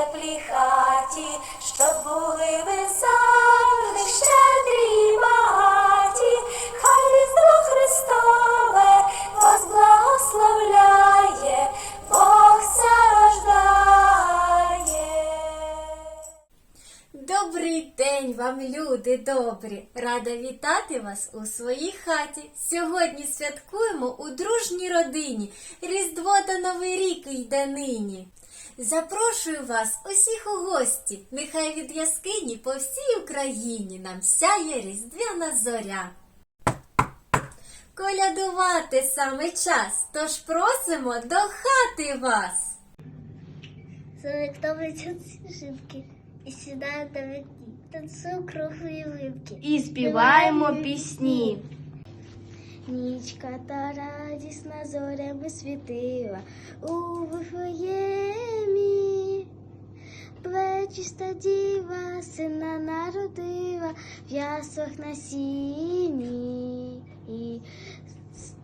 теплій хаті, щоб були ви завжди щедрі і багаті, хай різдво Христове вас благословляє, Бог зарождає. Добрий день вам, люди добрі! Рада вітати вас у своїй хаті. Сьогодні святкуємо у дружній родині. Різдво та Новий рік йде нині. Запрошую вас усіх у гості. Нехай від яскині по всій Україні нам сяє різдвяна зоря. Колядувати саме час, тож просимо до хати вас. Жінки і сідають на вікні. Танцюю круглі випки. І співаємо пісні. Нічка та радісна зорями світила у Вифлеємі. Плечиста діва сина народила в яслах на сіні.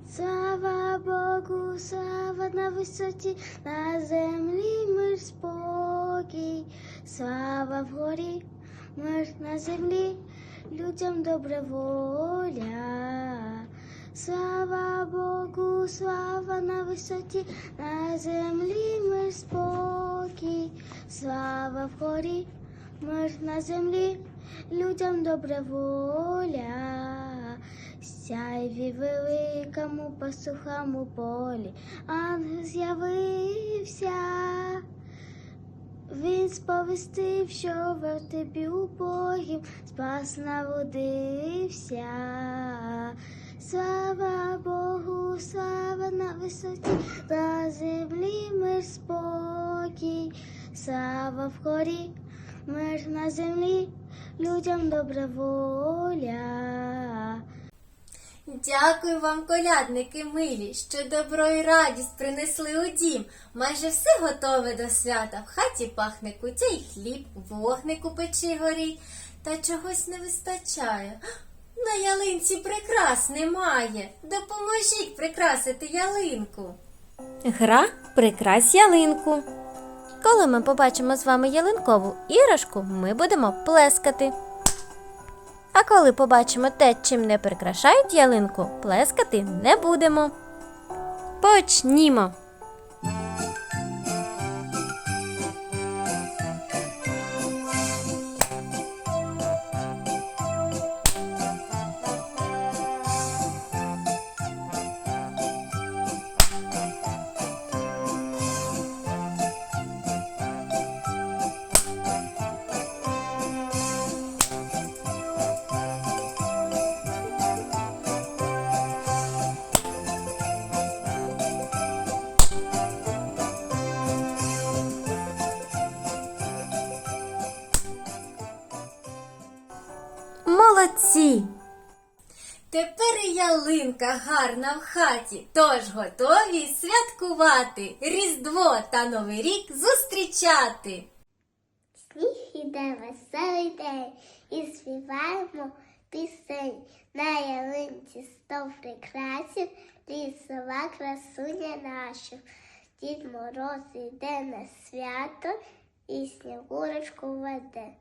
Слава Богу, слава на висоті, на землі мир спокій, слава вгорі, мир на землі, людям добра воля. Слава Богу, слава на висоті, на землі мир спокій, слава вгорі, мир на землі, людям добра воля. Сяйві великому пасухам полі, ангел з'явився. Він сповістив, що в вертепі убогім спас народився. Слава Богу, слава на висоті, на землі мир спокій, слава вгорі, мир на землі, людям добра воля. Дякую вам, колядники милі, що добро і радість принесли у дім. Майже все готове до свята. В хаті пахне кутя й хліб, вогник у печі горить, та чогось не вистачає. На ялинці прикрас немає. Допоможіть прикрасити ялинку. Гра Прикрась ялинку. Коли ми побачимо з вами ялинкову іграшку, ми будемо плескати. А коли побачимо те, чим не прикрашають ялинку, плескати не будемо. Почнімо. Молодці! Тепер ялинка гарна в хаті, тож готові святкувати Різдво та Новий рік зустрічати. Сніг іде веселий день і співаємо пісень. На ялинці сто прикрасів, лісова красуня наша. Дід Мороз іде на свято і снігурочку веде.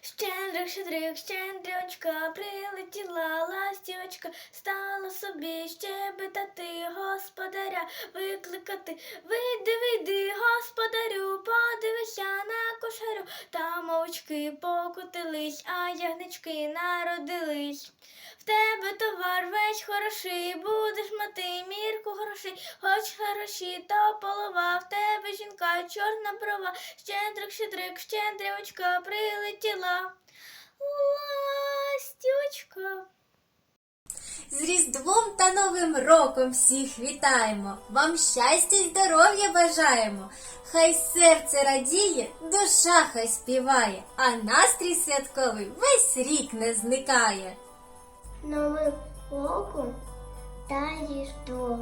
Щедрик, щедрик, щедрючка, прилетіла ластівочка, стала собі щебетати, господаря викликати. Вийди, вийди, господарю, подивися на кошарю. Там овочки покотились, а ягнички народились. В тебе товар весь хороший, будеш мати мірку грошей, хоч хороші, то полова, в тебе жінка, чорна брова, щедрик, щедрик, щедрівочка, прилетіла. Ластючка. З Різдвом та Новим роком всіх вітаємо! Вам щастя й здоров'я бажаємо! Хай серце радіє, душа хай співає, а настрій святковий весь рік не зникає. Новим роком та різдво